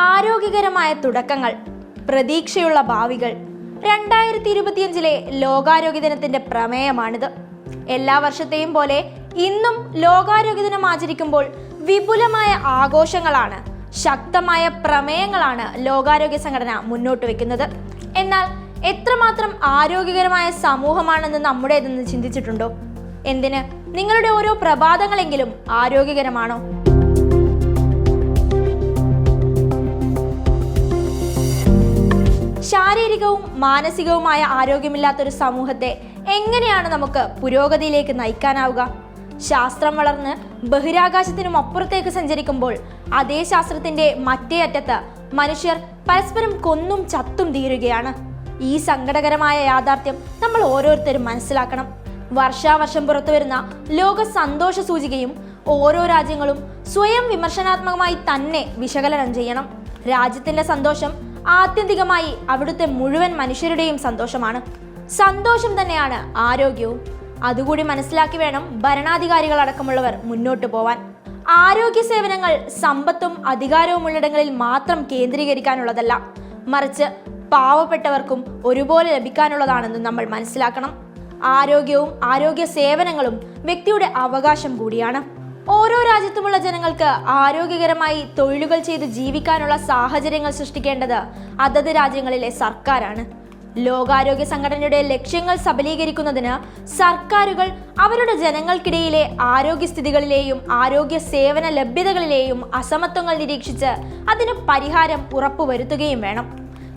ആരോഗ്യകരമായ തുടക്കങ്ങൾ പ്രതീക്ഷയുള്ള ഭാവികൾ. രണ്ടായിരത്തി ഇരുപത്തിയഞ്ചിലെ ലോകാരോഗ്യ ദിനത്തിന്റെ പ്രമേയമാണിത്. എല്ലാ വർഷത്തെയും പോലെ ഇന്നും ലോകാരോഗ്യ ദിനം ആചരിക്കുമ്പോൾ വിപുലമായ ആഘോഷങ്ങളാണ് ശക്തമായ പ്രമേയങ്ങളാണ് ലോകാരോഗ്യ സംഘടന മുന്നോട്ട് വെക്കുന്നത്. എന്നാൽ എത്രമാത്രം ആരോഗ്യകരമായ സമൂഹമാണെന്ന് നമ്മുടേതെന്ന് ചിന്തിച്ചിട്ടുണ്ടോ? എന്തിന്? നിങ്ങളുടെ ഓരോ പ്രഭാതങ്ങളെങ്കിലും ആരോഗ്യകരമാണോ? ശാരീരികവും മാനസികവുമായ ആരോഗ്യമില്ലാത്തൊരു സമൂഹത്തെ എങ്ങനെയാണ് നമുക്ക് പുരോഗതിയിലേക്ക് നയിക്കാനാവുക? ശാസ്ത്രം വളർന്ന് ബഹിരാകാശത്തിനും അപ്പുറത്തേക്ക് സഞ്ചരിക്കുമ്പോൾ അതേ ശാസ്ത്രത്തിന്റെ മറ്റേ അറ്റത്ത് മനുഷ്യർ പരസ്പരം കൊന്നും ചത്തും തീരുകയാണ്. ഈ സങ്കടകരമായ യാഥാർത്ഥ്യം നമ്മൾ ഓരോരുത്തരും മനസ്സിലാക്കണം. വർഷാവർഷം പുറത്തു വരുന്ന ലോക സന്തോഷ സൂചികയും ഓരോ രാജ്യങ്ങളും സ്വയം വിമർശനാത്മകമായി തന്നെ വിശകലനം ചെയ്യണം. രാജ്യത്തിന്റെ സന്തോഷം ആത്യന്തികമായി അവിടുത്തെ മുഴുവൻ മനുഷ്യരുടെയും സന്തോഷമാണ്. സന്തോഷം തന്നെയാണ് ആരോഗ്യവും. അതുകൂടി മനസ്സിലാക്കി വേണം ഭരണാധികാരികൾ അടക്കമുള്ളവർ മുന്നോട്ട് പോവാൻ. ആരോഗ്യ സേവനങ്ങൾ സമ്പത്തും അധികാരവും ഉള്ളിടങ്ങളിൽ മാത്രം കേന്ദ്രീകരിക്കാനുള്ളതല്ല. മറിച്ച് പാവപ്പെട്ടവർക്കും ഒരുപോലെ ലഭിക്കാനുള്ളതാണെന്ന് നമ്മൾ മനസ്സിലാക്കണം. ആരോഗ്യവും ആരോഗ്യ സേവനങ്ങളും വ്യക്തിയുടെ അവകാശം കൂടിയാണ്. ഓരോ രാജ്യത്തുമുള്ള ജനങ്ങൾക്ക് ആരോഗ്യകരമായി തൊഴിലുകൾ ചെയ്ത് ജീവിക്കാനുള്ള സാഹചര്യങ്ങൾ സൃഷ്ടിക്കേണ്ടത് അതത് രാജ്യങ്ങളിലെ സർക്കാരാണ്. ലോകാരോഗ്യ സംഘടനയുടെ ലക്ഷ്യങ്ങൾ സബലീകരിക്കുന്നതിന് സർക്കാരുകൾ അവരുടെ ജനങ്ങൾക്കിടയിലെ ആരോഗ്യസ്ഥിതികളിലെയും ആരോഗ്യ സേവന ലഭ്യതകളിലെയും അസമത്വങ്ങൾ നിരീക്ഷിച്ച് അതിന് പരിഹാരം ഉറപ്പുവരുത്തുകയും വേണം.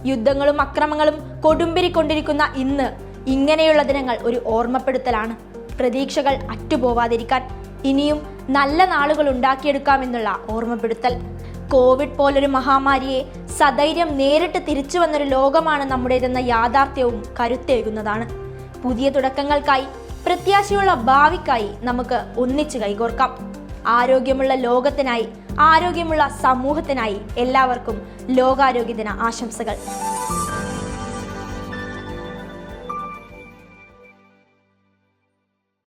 യുദ്ധങ്ങളും അക്രമങ്ങളും കൊടുമ്പിരിക്കൊണ്ടിരിക്കുന്ന ഇന്ന് ഇങ്ങനെയുള്ള ദിനങ്ങൾ ഒരു ഓർമ്മപ്പെടുത്തലാണ്. പ്രതീക്ഷകൾ അറ്റുപോവാതിരിക്കാൻ ഇനിയും നല്ല നാളുകൾ ഉണ്ടാക്കിയെടുക്കാമെന്നുള്ള ഓർമ്മപ്പെടുത്തൽ. കോവിഡ് പോലൊരു മഹാമാരിയെ സധൈര്യം നേരിട്ട് തിരിച്ചു വന്നൊരു ലോകമാണ് നമ്മുടേതെന്ന യാഥാർത്ഥ്യവും കരുത്തേകുന്നതാണ്. പുതിയ തുടക്കങ്ങൾക്കായി പ്രത്യാശയുള്ള ഭാവിക്കായി നമുക്ക് ഒന്നിച്ചു കൈകോർക്കാം. ആരോഗ്യമുള്ള ലോകത്തിനായി ആരോഗ്യമുള്ള സമൂഹത്തിനായി എല്ലാവർക്കും ലോകാരോഗ്യ ദിന ആശംസകൾ.